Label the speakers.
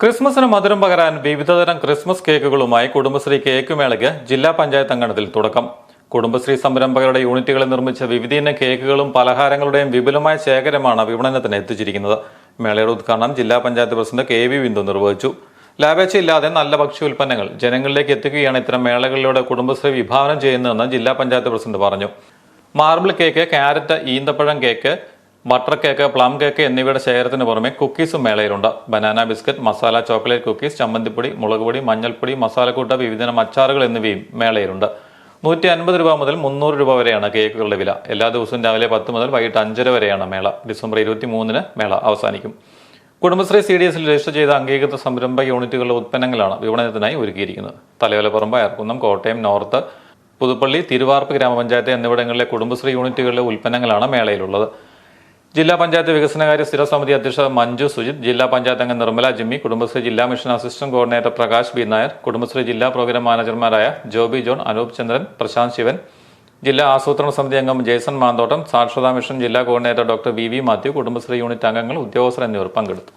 Speaker 1: ക്രിസ്മസിന് മധുരം പകരാൻ വിവിധതരം ക്രിസ്മസ് കേക്കുകളുമായി കുടുംബശ്രീ കേക്ക് മേളയ്ക്ക് ജില്ലാ പഞ്ചായത്ത് അങ്കണത്തിൽ തുടക്കം. കുടുംബശ്രീ സംരംഭകരുടെ യൂണിറ്റുകളിൽ നിർമ്മിച്ച വിവിധയിന കേക്കുകളും പലഹാരങ്ങളുടെയും വിപുലമായ ശേഖരമാണ് വിപണനത്തിന് എത്തിച്ചിരിക്കുന്നത്. മേളയുടെ ഉദ്ഘാടനം ജില്ലാ panchayat president K V Bindu നിർവഹിച്ചു. ലാഭേച്ഛയില്ലാതെ നല്ല ഭക്ഷ്യ ഉൽപ്പന്നങ്ങൾ ജനങ്ങളിലേക്ക് എത്തിക്കുകയാണ് ഇത്തരം മേളകളിലൂടെ കുടുംബശ്രീ വിഭാവനം ചെയ്യുന്നതെന്ന് ജില്ലാ പഞ്ചായത്ത് പ്രസിഡന്റ് പറഞ്ഞു. മാർബിൾ കേക്ക് ക്യാരറ്റ് ഈന്തപ്പഴം cake butter cake plum cake എന്നിവയുടെ ശേഖരത്തിന് പുറമെ കുക്കീസും മേളയിലുണ്ട്. Banana biscuit masala chocolate cookies ചമ്മന്തിപ്പൊടി മുളകുപൊടി മഞ്ഞൾപ്പൊടി മസാലക്കൂട്ട വിവിധ അച്ചാറുകൾ എന്നിവയും മേളയിലുണ്ട്. നൂറ്റി അൻപത് രൂപ മുതൽ മുന്നൂറ് രൂപ വരെയാണ് കേക്കുകളുടെ വില. എല്ലാ ദിവസവും രാവിലെ പത്ത് മുതൽ വൈകിട്ട് അഞ്ചര വരെയാണ് മേള. ഡിസംബർ ഇരുപത്തി മൂന്നിന് മേള അവസാനിക്കും. കുടുംബശ്രീ സി ഡി എസിൽ രജിസ്റ്റർ ചെയ്ത അംഗീകൃത സംരംഭ യൂണിറ്റുകളുടെ ഉത്പന്നങ്ങളാണ് വിപണനത്തിനായി ഒരുക്കിയിരിക്കുന്നത്. തലയോലപ്പറമ്പ് അയർക്കുന്നം കോട്ടയം നോർത്ത് പുതുപ്പള്ളി തിരുവാർപ്പ് ഗ്രാമപഞ്ചായത്ത് എന്നിവിടങ്ങളിലെ കുടുംബശ്രീ യൂണിറ്റുകളിലെ ഉൽപ്പന്നങ്ങളാണ് മേളയിലുള്ളത്. ജില്ലാ പഞ്ചായത്ത് വികസനകാര്യ സ്ഥിര സമിതി അധ്യക്ഷ മഞ്ജു സുജിത് ജില്ലാ പഞ്ചായത്ത് അംഗം നിർമ്മല ജിമ്മി കുടുംബശ്രീ ജില്ലാ mission assistant coordinator Prakash B Nair Kudumbashree ജില്ലാ പ്രോഗ്രാം മാനേജർമാരായ ജോബി ജോൺ അനൂപ് ചന്ദ്രൻ പ്രശാന്ത് ശിവൻ ജില്ലാ ആസൂത്രണ സമിതി അംഗം ജേസൺ മാന്തോട്ടം സാക്ഷരതാ മിഷൻ ജില്ലാ coordinator doctor V V Mathew Kudumbashree unit അംഗങ്ങൾ ഉദ്യോഗസ്ഥർ എന്നിവർ പങ്കെടുത്തു.